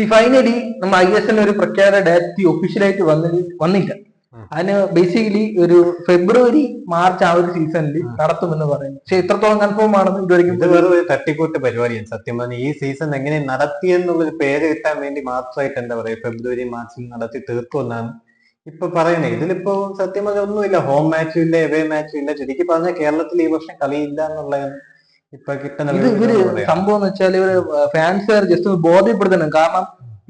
C finally നമ്മൾ I S L ഒരു പ്രഖ്യാപന ഡേറ്റ് ഒഫീഷ്യലായിട്ട് വന്നി വന്നില്ല. അതിന് ബേസിക്കലി ഒരു ഫെബ്രുവരി മാർച്ച് ആ ഒരു സീസണിൽ നടത്തുമെന്ന് പറയുന്നു. പക്ഷെ എത്രത്തോളം കൺഫേം ആണെന്ന് ഇതുവരെയും ഇത് വെറും ഒരു തട്ടിക്കൂട്ട് പരിപാടിയാണ്. സത്യം പറഞ്ഞു ഈ സീസൺ എങ്ങനെ നടത്തിയെന്നുള്ളൊരു പേര് കിട്ടാൻ വേണ്ടി മാത്രമായിട്ട് എന്താ പറയാ ഫെബ്രുവരി മാർച്ചിൽ നടത്തി തീർക്കുമെന്നാണ് ഇപ്പൊ പറയുന്നത്. ഇതിലിപ്പോ സത്യം പറഞ്ഞ ഒന്നുമില്ല. ഹോം മാച്ചും ഇല്ല എവേ മാച്ചും ഇല്ല. ചുരുക്കി പറഞ്ഞാൽ കേരളത്തിൽ ഈ വർഷം കളിയില്ല എന്നുള്ളതാണ് ഇപ്പൊ കിട്ടുന്ന ഇത് ഇവർ സംഭവം എന്ന് വെച്ചാൽ ഇവർ ഫാൻസുകാർ ജസ്റ്റ് ഒന്ന് ബോധ്യപ്പെടുത്തണം. കാരണം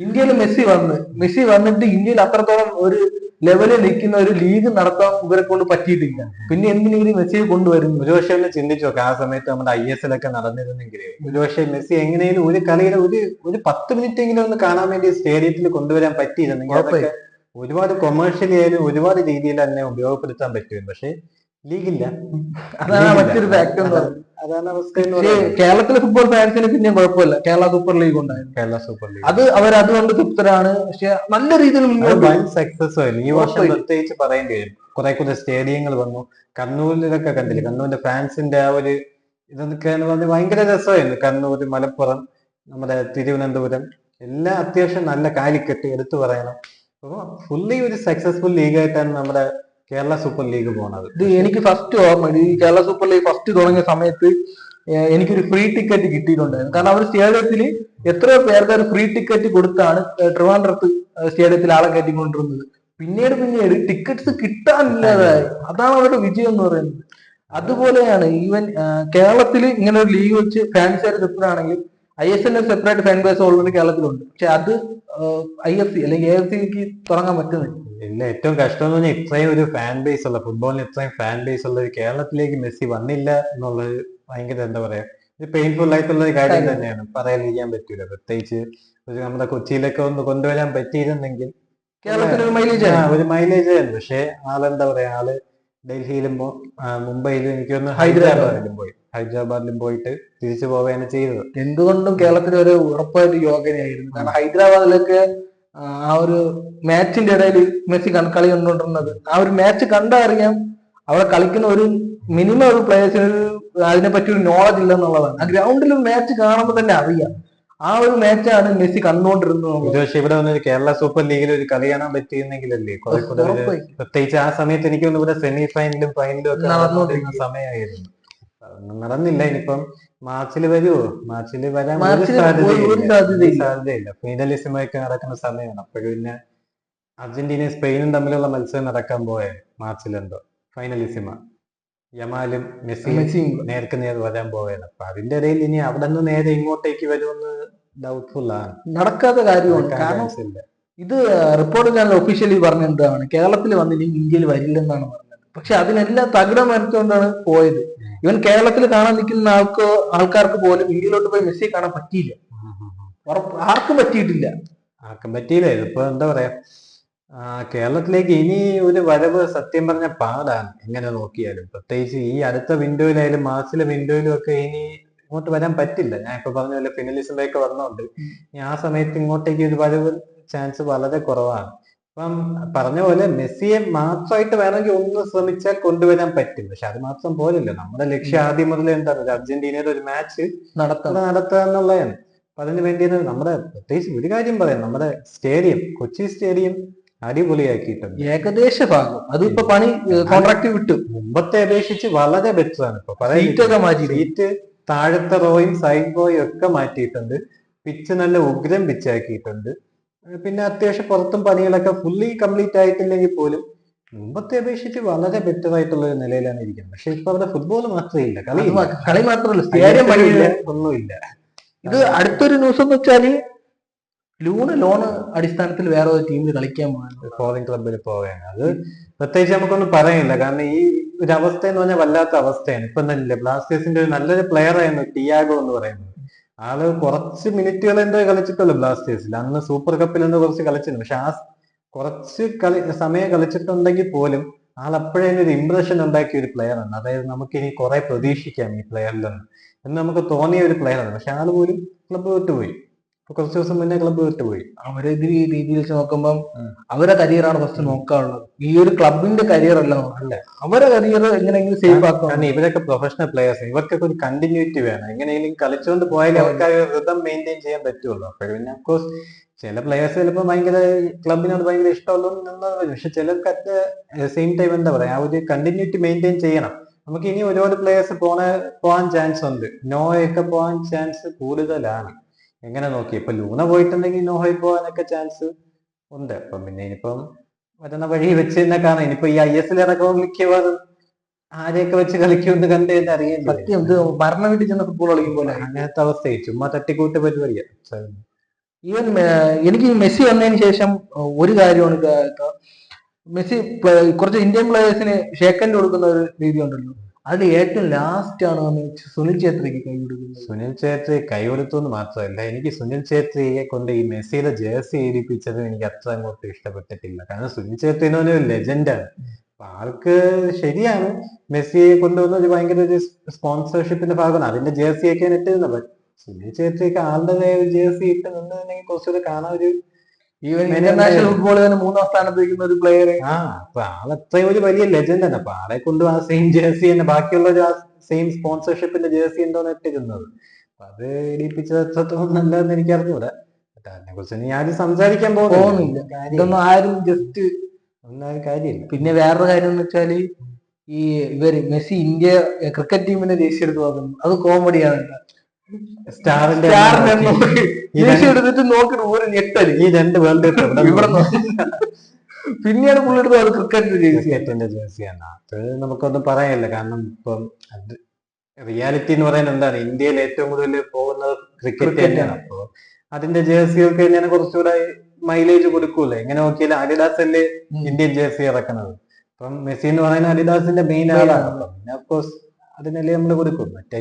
ഇന്ത്യയിൽ മെസ്സി വന്ന് മെസ്സി വന്നിട്ട് ഇന്ത്യയിൽ അത്രത്തോളം ഒരു ലെവലിൽ നിൽക്കുന്ന ഒരു ലീഗ് നടത്താൻ ഇവരെ കൊണ്ട് പറ്റിയിട്ടില്ല. പിന്നെ എന്തിനു ഇവർ മെസ്സിയെ കൊണ്ടുവരുന്നു? ഒരു പക്ഷേ ഒന്ന് ചിന്തിച്ചു നോക്കാം. ആ സമയത്ത് നമ്മുടെ ഐ എസ് എൽ ഒക്കെ നടന്നിരുന്നെങ്കിൽ ഒരു പക്ഷേ മെസ്സി എങ്ങനെയും ഒരു കളിയുടെ ഒരു ഒരു പത്ത് മിനിറ്റ് എങ്കിലും ഒന്ന് കാണാൻ വേണ്ടി സ്റ്റേഡിയത്തിൽ കൊണ്ടുവരാൻ പറ്റിയിരുന്നെങ്കിൽ അതൊക്കെ ഒരുപാട് കൊമേഴ്ഷ്യലി ആയാലും ഒരുപാട് രീതിയിൽ തന്നെ ഉപയോഗപ്പെടുത്താൻ പറ്റും. പക്ഷെ ലീഗില്ല അതാണ് മറ്റൊരു ഫാക്ട് കേരളത്തിലെ ഫുട്ബോൾ ഫാൻസിന് പിന്നെ കുഴപ്പമില്ല. കേരള സൂപ്പർ ലീഗ് ഉണ്ടായിരുന്നു. കേരള സൂപ്പർ ലീഗ് അത് അവർ അതുകൊണ്ട് തൃപ്തരാണ്. പക്ഷെ നല്ല രീതിയിൽ സക്സസ് ആയിരുന്നു ഈ വർഷം. പ്രത്യേകിച്ച് പറയേണ്ടി വരും. കുറെ കുറെ സ്റ്റേഡിയങ്ങൾ വന്നു. കണ്ണൂരിലൊക്കെ കണ്ടില്ല? കണ്ണൂരിന്റെ ഫാൻസിന്റെ ആ ഒരു ഇതൊക്കെ എന്ന് പറഞ്ഞാൽ ഭയങ്കര രസമായിരുന്നു. കണ്ണൂർ മലപ്പുറം നമ്മുടെ തിരുവനന്തപുരം. എല്ലാം അത്യാവശ്യം നല്ല കാലിക്കെട്ട് എടുത്തു പറയണം. അപ്പോൾ ഫുള്ളി ഒരു സക്സസ്ഫുൾ ലീഗായിട്ടാണ് നമ്മുടെ കേരള സൂപ്പർ ലീഗ് പോണത്. ഇത് എനിക്ക് ഫസ്റ്റ് ഓർമ്മ ഈ കേരള സൂപ്പർ ലീഗ് ഫസ്റ്റ് തുടങ്ങിയ സമയത്ത് എനിക്കൊരു ഫ്രീ ടിക്കറ്റ് കിട്ടിയിട്ടുണ്ടായിരുന്നു. കാരണം അവർ സ്റ്റേഡിയത്തിൽ എത്രയോ പേർക്ക് ഒരു ഫ്രീ ടിക്കറ്റ് കൊടുത്താണ് ട്രിവാൻഡ്രത്ത് സ്റ്റേഡിയത്തിൽ ആളെ കയറ്റിക്കൊണ്ടിരുന്നത്. പിന്നീട് പിന്നീട് ടിക്കറ്റ്സ് കിട്ടാനില്ലാതായി. അതാണ് അവരുടെ വിജയം എന്ന് പറയുന്നത്. അതുപോലെയാണ് ഈവൻ കേരളത്തിൽ ഇങ്ങനെ ഒരു ലീഗ് വെച്ച് ഫാൻസുകാർ തൃപ്തരാണെങ്കിൽ ഐ എസ് എല്ലിന് സെപ്പറേറ്റ് ഫാൻ ബേസ് ഓൾറെഡി കേരളത്തിലുണ്ട്. പക്ഷെ അത് ഐ എഫ് സി അല്ലെങ്കിൽ എ എഫ് സിക്ക് തുടങ്ങാൻ പറ്റുന്നില്ല. പിന്നെ ഏറ്റവും കഷ്ടം എന്ന് പറഞ്ഞാൽ ഇത്രയും ഒരു ഫാൻ ബേസ് ഉള്ള ഫുട്ബോളിന് ഇത്രയും ഫാൻ ബേസ് ഉള്ള ഒരു കേരളത്തിലേക്ക് മെസ്സി വന്നില്ല എന്നുള്ളത് ഭയങ്കര എന്താ പറയാ ഒരു പെയിൻഫുൾ ആയിട്ടുള്ള ഒരു കാര്യം. തന്നെയാണ്. പറയാതിരിക്കാൻ പറ്റൂല. പ്രത്യേകിച്ച് ഒരു നമ്മുടെ കൊച്ചിയിലൊക്കെ ഒന്ന് കൊണ്ടുവരാൻ പറ്റിയിരുന്നെങ്കിൽ ഒരു മൈലേജ് ഒരു മൈലേജ് ആയിരുന്നു. പക്ഷെ ആളെന്താ പറയാ ആൾ ഡൽഹിയിലും മുംബൈയിലും എനിക്ക് ഒന്ന് ഹൈദരാബാദ്. ഹൈദരാബാദിലും പോയി. ഹൈദരാബാദിലും പോയിട്ട് തിരിച്ചു പോവുകയാണ് ചെയ്തത്. എന്തുകൊണ്ടും കേരളത്തിൽ ഒരു ഉറപ്പായിട്ട് യോഗ്യതയായിരുന്നു. കാരണം ഹൈദരാബാദിലൊക്കെ ആ, ഒരു മാച്ചിന്റെ ഇടയിൽ മെസ്സി കളി കണ്ടുകൊണ്ടിരുന്നത്. ആ ഒരു മാച്ച് കണ്ടറിയാം അവിടെ കളിക്കുന്ന ഒരു മിനിമം ഒരു പ്ലേയേഴ്സിന് അതിനെ പറ്റി ഒരു നോളജ് ഇല്ല എന്നുള്ളതാണ്. ആ ഗ്രൗണ്ടിൽ മാച്ച് കാണുമ്പോൾ തന്നെ അറിയാം. ആ ഒരു മാച്ചാണ് മെസ്സി കണ്ടുകൊണ്ടിരുന്നത്. പക്ഷെ ഇവിടെ വന്ന് കേരള സൂപ്പർ ലീഗിൽ ഒരു കളി കാണാൻ പറ്റിയിരുന്നെങ്കിലല്ലേ? ഒരു. പ്രത്യേകിച്ച് ആ സമയത്ത് എനിക്ക് തോന്നുന്നു ഇവിടെ സെമി ഫൈനലും ഫൈനലും ഒക്കെ നടന്നുകൊണ്ടിരുന്ന സമയമായിരുന്നു. നടന്നില്ല. ഇനിയിപ്പം മാർച്ചിൽ വരുമോ മാർച്ചിൽ വരാൻ സാധ്യതയില്ല. സാധ്യതയില്ല. നടക്കുന്ന സമയമാണ്. അപ്പോഴും പിന്നെ അർജന്റീനയും സ്പെയിനും തമ്മിലുള്ള മത്സരം നടക്കാൻ പോയേ മാർച്ചിൽ എന്തോ ഫൈനലിസിമ. യമാലും മെസ്സിയും മെസ്സിയും. നേർക്ക് നേർ വരാൻ പോവുകയാണ് അപ്പൊ അതിന്റെ ഇടയിൽ ഇനി അവിടെ നിന്ന് നേരെ ഇങ്ങോട്ടേക്ക് വരുമെന്ന് ഡൗട്ട്ഫുൾ ആണ്. നടക്കാത്ത കാര്യമാണ്. കാരണം ഇത് റിപ്പോർട്ട് ചാനൽ ഒഫീഷ്യലി പറഞ്ഞ എന്താണ്? കേരളത്തിൽ വന്നില്ലെങ്കിൽ ഇന്ത്യയിൽ വരില്ലെന്നാണ് പറഞ്ഞത്. പക്ഷെ അതിനെല്ലാം തകിടം വരച്ചുകൊണ്ടാണ് പോയത്. ഇവൻ കേരളത്തിൽ കാണാൻ നിൽക്കുന്ന ആൾക്ക് ആൾക്കാർക്ക് പോലും ഇന്ത്യയിലോട്ട് പോയി മെസ്സിയെ കാണാൻ പറ്റിയില്ല. ആർക്കും പറ്റിയിട്ടില്ല. ആർക്കും പറ്റിയില്ല. ഇതിപ്പോ എന്താ പറയാ? കേരളത്തിലേക്ക് ഇനി ഒരു വരവ് സത്യം പറഞ്ഞ പാടാണ്. എങ്ങനെ നോക്കിയാലും. പ്രത്യേകിച്ച് ഈ അടുത്ത വിൻഡോയിലായാലും മാർച്ചിലെ വിൻഡോയിലും ഒക്കെ ഇനി ഇങ്ങോട്ട് വരാൻ പറ്റില്ല. ഞാൻ ഇപ്പൊ പറഞ്ഞ പോലെ ഫിനലിസിലൊക്കെ വന്നോണ്ട്. ആ സമയത്ത് ഇങ്ങോട്ടേക്ക് ഒരു വരവ് ചാൻസ് വളരെ കുറവാണ്. അപ്പം പറഞ്ഞ പോലെ മെസ്സിയെ മാത്രമായിട്ട് വേണമെങ്കിൽ ഒന്ന് ശ്രമിച്ചാൽ കൊണ്ടുവരാൻ പറ്റും. പക്ഷെ അത് മാത്രം പോലല്ലോ നമ്മുടെ ലക്ഷ്യം ആദ്യം മുതലേ എന്താണ് ഒരു അർജന്റീനയുടെ ഒരു മാച്ച് നടത്തണം. ഇവിടെ നടത്തുക എന്നുള്ളതാണ്. അപ്പൊ അതിന് വേണ്ടി നമ്മുടെ പ്രത്യേകിച്ച് ഒരു കാര്യം പറയാം. നമ്മുടെ സ്റ്റേഡിയം കൊച്ചി സ്റ്റേഡിയം അടിപൊളിയാക്കിയിട്ടുണ്ട്. ഏകദേശ ഭാഗം. അത് ഇപ്പൊ പണി കോൺട്രാക്ട് വിട്ടു. മുമ്പത്തെ അപേക്ഷിച്ച് വളരെ ബെറ്റർ ആണ് ഇപ്പൊ. സീറ്റൊക്കെ മാറ്റി സീറ്റ് താഴത്തെ റോയും സൈഡ് റോയും ഒക്കെ മാറ്റിയിട്ടുണ്ട്. പിച്ച് നല്ല ഉഗ്രം പിച്ചാക്കിയിട്ടുണ്ട് പിന്നെ അത്യാവശ്യം പുറത്തും പണികളൊക്കെ ഫുള്ളി കംപ്ലീറ്റ് ആയിട്ടില്ലെങ്കിൽ പോലും മുമ്പത്തെ അപേക്ഷിച്ച് വളരെ ബെറ്റർ ആയിട്ടുള്ള ഒരു നിലയിലാണ് ഇരിക്കുന്നത്. പക്ഷെ ഇപ്പൊ അവിടെ ഫുട്ബോൾ മാത്രമേ ഇല്ല കളി കളി മാത്രമല്ല സ്റ്റേഡിയം പണിയില്ല. ഒന്നുമില്ല. ഇത് അടുത്തൊരു ന്യൂസ് എന്ന് വെച്ചാൽ ലൂണ് ലോൺ അടിസ്ഥാനത്തിൽ വേറെ ഒരു ടീമിൽ കളിക്കാൻ ഫോറിൻ ക്ലബിൽ പോവുകയാണ്. അത് പ്രത്യേകിച്ച് നമുക്കൊന്നും പറയാനില്ല കാരണം ഈ ഒരു അവസ്ഥ എന്ന് പറഞ്ഞാൽ വല്ലാത്ത അവസ്ഥയാണ്. ഇപ്പൊ തന്നെ ബ്ലാസ്റ്റേഴ്സിന്റെ ഒരു നല്ലൊരു പ്ലെയർ ആയിരുന്നു ടിയാഗോ എന്ന് പറയുന്നത്. ആൾ കുറച്ച് മിനിറ്റുകൾ എന്തോ കളിച്ചിട്ടുള്ളൂ ബ്ലാസ്റ്റേഴ്സിൽ അന്ന് സൂപ്പർ കപ്പിൽ എന്തോ കുറച്ച് കളിച്ചിട്ടുണ്ട് പക്ഷെ ആ കുറച്ച് കളി സമയം കളിച്ചിട്ടുണ്ടെങ്കിൽ പോലും ആൾ അപ്പോഴേ ഒരു ഇംപ്രഷൻ ഉണ്ടാക്കിയ ഒരു പ്ലെയർ ആണ്. അതായത് നമുക്ക് ഇനി കുറെ പ്രതീക്ഷിക്കാം ഈ പ്ലെയറിൽ എന്ന് നമുക്ക് തോന്നിയ ഒരു പ്ലെയർ ആണ്. പക്ഷെ ആൾ പോലും ക്ലബ് വിട്ടുപോയി കുറച്ച് ദിവസം മുന്നേ ക്ലബ്ബ് വിട്ടുപോയി അവരെ ഇത് ഈ രീതിയിൽ വെച്ച് നോക്കുമ്പം അവരെ കരിയറാണ് ഫസ്റ്റ് നോക്കാനുള്ളത്. ഈ ഒരു ക്ലബിന്റെ കരിയർ അല്ല അല്ലെ അവരെ കരിയർ എങ്ങനെയെങ്കിലും സേഫ് കാരണം ഇവരൊക്കെ പ്രൊഫഷണൽ പ്ലേയേഴ്സ് ഇവർക്കൊക്കെ ഒരു കണ്ടിന്യൂറ്റി വേണം. എങ്ങനെയെങ്കിലും കളിച്ചുകൊണ്ട് പോയാലേ അവർക്ക് ആ റിതം മെയിന്റെയിൻ ചെയ്യാൻ പറ്റുള്ളൂ. അപ്പോഴും പിന്നെ അഫ്കോഴ്സ് ചില പ്ലേയേഴ്സ് ചിലപ്പോൾ ഭയങ്കര ക്ലബിനോട് ഭയങ്കര ഇഷ്ടമുള്ളതെന്ന് നിന്നത് പക്ഷെ ചിലർക്ക് അറ്റ് സെയിം ടൈം എന്താ പറയാ? ആ ഒരു കണ്ടിന്യൂറ്റി മെയിന്റെയിൻ ചെയ്യണം. നമുക്ക് ഇനി ഒരുപാട് പ്ലേയേഴ്സ് പോണ പോകാൻ ചാൻസ് ഉണ്ട്. നോയൊക്കെ പോകാൻ ചാൻസ് കൂടുതലാണ്. എങ്ങനെ നോക്കി? ഇപ്പൊ ലൂണ പോയിട്ടുണ്ടെങ്കിൽ നോഹയിൽ പോകാനൊക്കെ ചാൻസ് ഉണ്ട്. അപ്പം പിന്നെ ഇനിയിപ്പം വരുന്ന വഴി വെച്ച് തന്നെ കാണാം. ഇനിയിപ്പോ ഈ ഐ എസ് എൽ ഇറക്കുമ്പോൾ മിക്കവാറും ആരെയൊക്കെ വെച്ച് കളിക്കുമെന്ന് കണ്ടു കഴിഞ്ഞാൽ അറിയാൻ സത്യം മരണ വീട്ടിൽ ചെന്ന് ഫുട്ബോൾ കളിക്കും പോലെ. അങ്ങനത്തെ അവസ്ഥയെ ചുമ്മാ തട്ടിക്കൂട്ട് പരിപാടിയാണ് ഈവൻ എനിക്ക് മെസ്സി വന്നതിന് ശേഷം ഒരു കാര്യമാണ് മെസ്സി കുറച്ച് ഇന്ത്യൻ പ്ലേയേഴ്സിന് ഷേക്കൻഡ് കൊടുക്കുന്ന ഒരു രീതി ഉണ്ടല്ലോ. അതിൽ ഏറ്റവും ലാസ്റ്റ് ആണ് സുനിൽ ഛേത്രിക്ക് കൈ കൊടുക്കുന്നത്. സുനിൽ ഛേത്രി കൈ കൊടുത്തു എന്ന് മാത്രമല്ല എനിക്ക് സുനിൽ ഛേത്രിയെ കൊണ്ട് ഈ മെസ്സിയുടെ ജേഴ്സി ഏരിപ്പിച്ചത് എനിക്ക് അത്ര അങ്ങോട്ട് ഇഷ്ടപ്പെട്ടിട്ടില്ല. കാരണം സുനിൽ ഛേത്രി എന്ന് പറഞ്ഞ ഒരു ലെജൻഡാണ് ആൾക്ക് ശരിയാണ്. മെസ്സിയെ കൊണ്ടുവന്ന ഒരു ഭയങ്കര ഒരു സ്പോൺസർഷിപ്പിന്റെ ഭാഗമാണ്. അതിന്റെ ജേഴ്സി ഒക്കെ ഇട്ടിരുന്നത് സുനിൽ ഛേത്രിക്ക് ആളുടെ ജേഴ്സി ഇട്ട് നിന്നിട്ടുണ്ടെങ്കിൽ കുറച്ചുകൂടെ കാണാൻ ഒരു ഈവൻ ഇന്റർനാഷണൽ ഫുട്ബോൾ തന്നെ മൂന്നാം സ്ഥാനത്ത് നിൽക്കുന്ന ഒരു പ്ലെയർ ആ അപ്പൊ ആളത്രയും ഒരു വലിയ ലെജൻഡ് തന്നെ. അപ്പൊ ആളെ കൊണ്ട് ആ സെയിം ജേഴ്സി തന്നെ ബാക്കിയുള്ള സെയിം സ്പോൺസർഷിപ്പിന്റെ ജേഴ്സി എന്താണ് ഇട്ടിരുന്നത്. അപ്പൊ അത് ഇടിപ്പിച്ചത് എത്രത്തോളം നല്ലതെന്ന് എനിക്ക് അറിഞ്ഞൂടെ അതിനെ കുറിച്ച് ഞാൻ സംസാരിക്കാൻ. പോകുന്നില്ല. ഇതൊന്നും ആരും ജസ്റ്റ് ഒന്നും കാര്യമില്ല. പിന്നെ വേറൊരു കാര്യം എന്ന് വെച്ചാൽ ഈ ഇവർ മെസ്സി ഇന്ത്യ ക്രിക്കറ്റ് ടീമിന്റെ ദേശീയ എടുത്ത് നോക്കുന്നു. അത് കോമഡിയാണ് സ്റ്റാറിന്റെ എടുത്തിട്ട് നോക്കിട്ട് ഒരു ഞെട്ടൽ. ഈ രണ്ട് വേൾഡ് കപ്പ് ഇവിടെ പിന്നീട് പുള്ളിയെടുത്ത് അത് ക്രിക്കറ്റ് ജേഴ്സി ക്രിക്കറ്റിന്റെ ജേഴ്സിയാണ് അത് നമുക്കൊന്നും പറയാനില്ല കാരണം ഇപ്പം റിയാലിറ്റി എന്ന് പറയുന്നത് എന്താണ്? ഇന്ത്യയിൽ ഏറ്റവും കൂടുതൽ പോകുന്നത് ക്രിക്കറ്റ് തന്നെയാണ്. അപ്പൊ അതിന്റെ ജേഴ്സിയൊക്കെ ഞാൻ കുറച്ചുകൂടെ മൈലേജ് കൊടുക്കൂല? എങ്ങനെ നോക്കിയാലും അഡിഡാസ് അല്ലേ ഇന്ത്യൻ ജേഴ്സി ഇറക്കുന്നത്. അപ്പം മെസ്സി എന്ന് പറയുന്ന അഡിഡാസിന്റെ മെയിൻ ആളാണ്. ആണ്. അപ്പം പിന്നെ അഫ്കോഴ്സ് അതിനല്ലേ നമ്മൾ കൊടുക്കും. മറ്റേ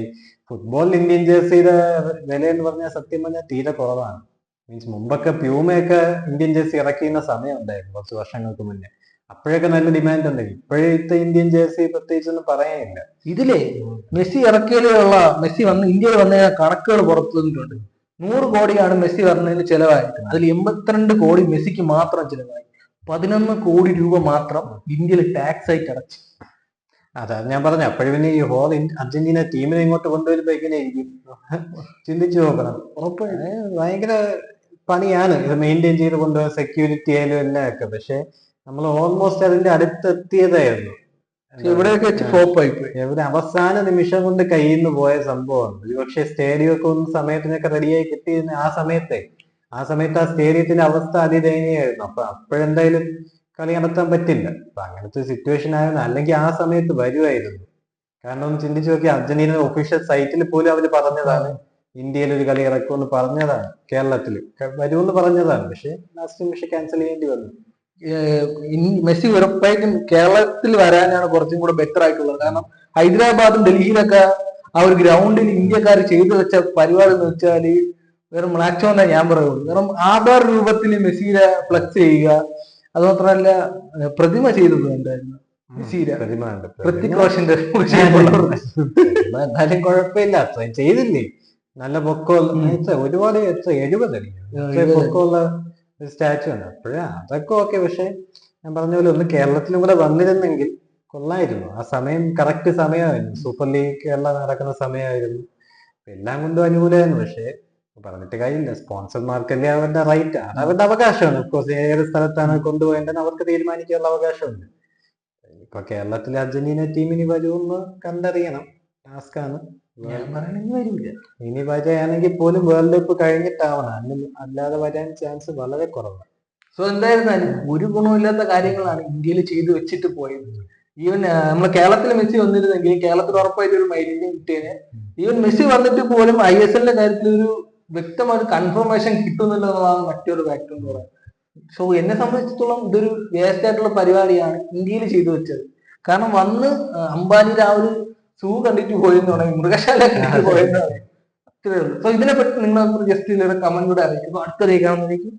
ഫുട്ബോളിൽ ഇന്ത്യൻ ജേഴ്സിയുടെ വില എന്ന് പറഞ്ഞാൽ സത്യം പറഞ്ഞാൽ തീരെ കുറവാണ്. മീൻസ് മുമ്പൊക്കെ പ്യൂമയൊക്കെ ഇന്ത്യൻ ജേഴ്സി ഇറക്കിയുന്ന സമയം ഉണ്ടായിരുന്നു കുറച്ച് വർഷങ്ങൾക്ക് മുന്നേ. അപ്പോഴൊക്കെ നല്ല ഡിമാൻഡ് ഉണ്ടെങ്കിൽ ഇപ്പോഴത്തെ ഇന്ത്യൻ ജേഴ്സി പ്രത്യേകിച്ചൊന്നും പറയാനില്ല. ഇതിലേ മെസ്സി ഇറക്കിയതിലുള്ള മെസ്സി വന്ന് ഇന്ത്യയിൽ വന്ന കണക്കുകൾ പുറത്തു വന്നിട്ടുണ്ട്. നൂറ് കോടിയാണ് മെസ്സി വന്നതിന് ചെലവായത്. അതിൽ എൺപത്തിരണ്ട് കോടി മെസ്സിക്ക് മാത്രം ചെലവായി. പതിനൊന്ന് കോടി രൂപ മാത്രം ഇന്ത്യയിൽ ടാക്സ് ആയിട്ട് അടച്ചു. അതാ ഞാൻ പറഞ്ഞ അപ്പോഴും പിന്നെ ഈ ഹോൾ അർജന്റീന ടീമിനെ ഇങ്ങോട്ട് കൊണ്ടുവരുമ്പോ എങ്ങനെയായിരിക്കും? ചിന്തിച്ചു നോക്കണം. ഭയങ്കര പണിയാണ് ഇത് മെയിന്റെയിൻ ചെയ്ത് കൊണ്ടുപോകാൻ സെക്യൂരിറ്റി ആയാലും എല്ലാം ഒക്കെ പക്ഷെ നമ്മൾ ഓൾമോസ്റ്റ് അതിന്റെ അടുത്തെത്തിയതായിരുന്നു. ഇവിടെയൊക്കെ പോയി എവിടെ അവസാന നിമിഷം കൊണ്ട് കയ്യിൽ നിന്ന് പോയ സംഭവമാണ്. ഒരുപക്ഷെ സ്റ്റേഡിയം ഒക്കെ ഒന്ന് സമയത്തിനൊക്കെ റെഡിയായി കിട്ടിയിരുന്ന ആ സമയത്തെ. ആ സമയത്ത് ആ സ്റ്റേഡിയത്തിന്റെ അവസ്ഥ അതിദയനീയമായിരുന്നു. അപ്പൊ അപ്പോഴെന്തായാലും കളി നടത്താൻ പറ്റില്ല. അപ്പൊ അങ്ങനത്തെ സിറ്റുവേഷൻ ആയിരുന്നു അല്ലെങ്കിൽ ആ സമയത്ത് വരുമായിരുന്നു കാരണം ചിന്തിച്ചു നോക്കി അർജന്റീന ഒഫീഷ്യൽ സൈറ്റിൽ പോലും അവർ പറഞ്ഞതാണ് ഇന്ത്യയിൽ ഒരു കളി ഇറക്കുമെന്ന് പറഞ്ഞതാണ് കേരളത്തിൽ. വരുമെന്ന് പറഞ്ഞതാണ്. പക്ഷെ ലാസ്റ്റ് നിമിഷം ക്യാൻസൽ ചെയ്യേണ്ടി വന്നു. മെസ്സി ഉറപ്പായിട്ടും കേരളത്തിൽ വരാനാണ് കുറച്ചും കൂടെ ബെറ്റർ ആയിട്ടുള്ളത്. കാരണം ഹൈദരാബാദും ഡൽഹിയിലൊക്കെ ആ ഒരു ഗ്രൗണ്ടിൽ ഇന്ത്യക്കാർ ചെയ്തു വെച്ച പരിപാടി എന്ന് വെച്ചാൽ വെറും മ്ലാച്ചോ തന്നെ ഞാൻ പറയുള്ളൂ. വെറും ആധാർ രൂപത്തിൽ മെസ്സിയുടെ ഫ്ലക്സ് ചെയ്യുക അത് മാത്രമല്ല പ്രതിമ ചെയ്തത് കണ്ടായിരുന്നു. പൃഥ്വിക് റോഷന്റെ എന്നാലും കുഴപ്പമില്ല. അത്രയും ചെയ്തില്ലേ? നല്ല പൊക്കമുള്ള ഒരുപാട് എത്ര എഴുപത്. പൊക്കമുള്ള സ്റ്റാച്ചു ഉണ്ട്. അപ്പോഴേ അതൊക്കെ ഓക്കെ. പക്ഷെ ഞാൻ പറഞ്ഞ പോലെ ഒന്ന് കേരളത്തിലും കൂടെ വന്നിരുന്നെങ്കിൽ കൊള്ളായിരുന്നു. ആ സമയം കറക്റ്റ് സമയമായിരുന്നു. സൂപ്പർ ലീഗ് കേരള നടക്കുന്ന സമയമായിരുന്നു. എല്ലാം കൊണ്ടും അനുകൂലമായിരുന്നു. പക്ഷെ പറഞ്ഞിട്ട് കാര്യമില്ല. സ്പോൺസർമാർക്കല്ലേ അവരുടെ റൈറ്റ് ആണ് അവരുടെ അവകാശമാണ്. ഏത് സ്ഥലത്താണ് കൊണ്ടുപോകേണ്ടത് അവർക്ക് തീരുമാനിക്കാനുള്ള അവകാശമുണ്ട്. ഇപ്പൊ കേരളത്തിലെ അർജന്റീന ടീമിന് വരുമെന്ന് കണ്ടറിയണം. ടാസ്ക് ആണ്. ഞാൻ പറയണെങ്കിൽ വരില്ല. ഇനി വരികയാണെങ്കിൽ പോലും വേൾഡ് കപ്പ് കഴിഞ്ഞിട്ടാവണം. അല്ല- അല്ലാതെ വരാൻ ചാൻസ് വളരെ കുറവാണ്. സോ എന്തായിരുന്നാലും ഒരു ഗുണമില്ലാത്ത കാര്യങ്ങളാണ് ഇന്ത്യയിൽ ചെയ്തു വെച്ചിട്ട് പോയത്. ഈവൻ നമ്മളെ കേരളത്തിൽ മെസ്സി വന്നിരുന്നെങ്കിൽ കേരളത്തിൽ ഉറപ്പായിട്ട് ഒരു മൈലിന്യം കിട്ടിയേനെ. ഈവൻ മെസ്സി വന്നിട്ട് പോലും ഐ എസ് എല്ലിന്റെ കാര്യത്തിൽ ഒരു വ്യക്തമായ കൺഫർമേഷൻ കിട്ടുന്നില്ലെന്നുള്ളതാണ് മറ്റൊരു ഫാക്ടർ എന്ന് പറയുന്നത്. സോ എന്നെ സംബന്ധിച്ചിടത്തോളം ഇതൊരു വേസ്റ്റ് ആയിട്ടുള്ള പരിപാടിയാണ് ഇന്ത്യയിൽ ചെയ്തു വെച്ചത്. കാരണം വന്ന് അംബാനി ആ ഒരു സൂ കണ്ടിട്ട് പോയെന്ന് പറയും മൃഗശാല കണ്ടിട്ട് പോയെന്ന് പറയും. അത്രേ ഉള്ളൂ. സോ ഇതിനെ പറ്റി നിങ്ങൾ ജസ്റ്റ് കമന്റ് കൂടെ അറിയിക്കും അടുത്ത കാണുന്നതിലേക്ക്